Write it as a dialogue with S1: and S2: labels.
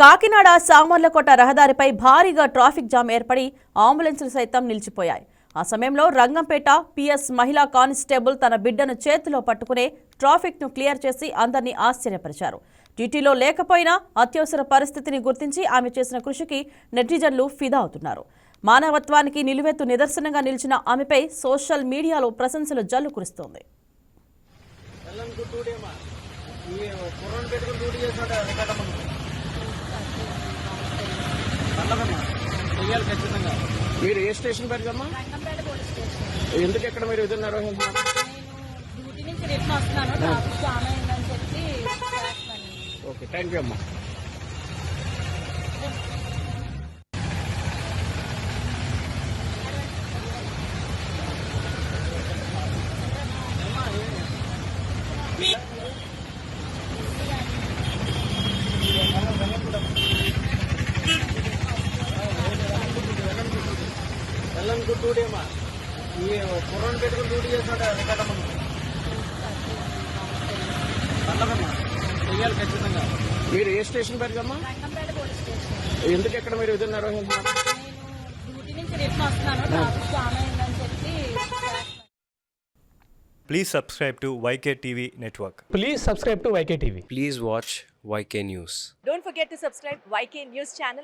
S1: కాకినాడ సామర్లకోట రహదారిపై భారీగా traffic jam ఏర్పడి అంబులెన్సులు సైతం నిలిచిపోయాయి. ఆ సమయంలో రంగంపేట పిఎస్ మహిళా కానిస్టేబుల్ తన బిడ్డను చేతిలో పట్టుకునే ట్రాఫిక్ను క్లియర్ చేసి అందరినీ ఆశ్చర్యపరిచారు. డ్యూటీలో లేకపోయినా అత్యవసర పరిస్థితిని గుర్తించి ఆమె చేసిన కృషికి నెటిజన్లు ఫిదా అవుతున్నారు. మానవత్వానికి నిలువెత్తు నిదర్శనంగా నిలిచిన ఆమెపై సోషల్ మీడియాలో ప్రశంసలు జల్లు కురుస్తోంది.
S2: ఈ చెయ్యాలి ఖచ్చితంగా. మీరు ఏ స్టేషన్
S3: స్టేషన్.
S2: ఎందుకు ఇక్కడ మీరు విధులు నిర్వహిస్తున్నారు
S3: నేను డ్యూటీ నుంచి రిటర్న్ వస్తున్నాను. ట్రాఫిక్ జామ్ అయిందని చెప్పి చేస్తున్నాను.
S2: ఓకే థ్యాంక్ యూ అమ్మా. వెళ్ళని డ్యూటీమా ఈ కుర్రని పెట్టుకుని డ్యూటీ చేసినట్టు రికార్డమ్మా పర్లేదమ్మా చెయ్యాలి ఖచ్చితంగా. మీరు ఏ స్టేషన్
S3: స్టేషన్.
S2: ఎందుకు ఇక్కడ మీరు
S3: చెప్పి చేస్తున్నాను
S4: Please subscribe to YK TV Network.
S5: Please subscribe to YK TV.
S6: Please watch YK News.
S7: Don't forget to subscribe YK News channel.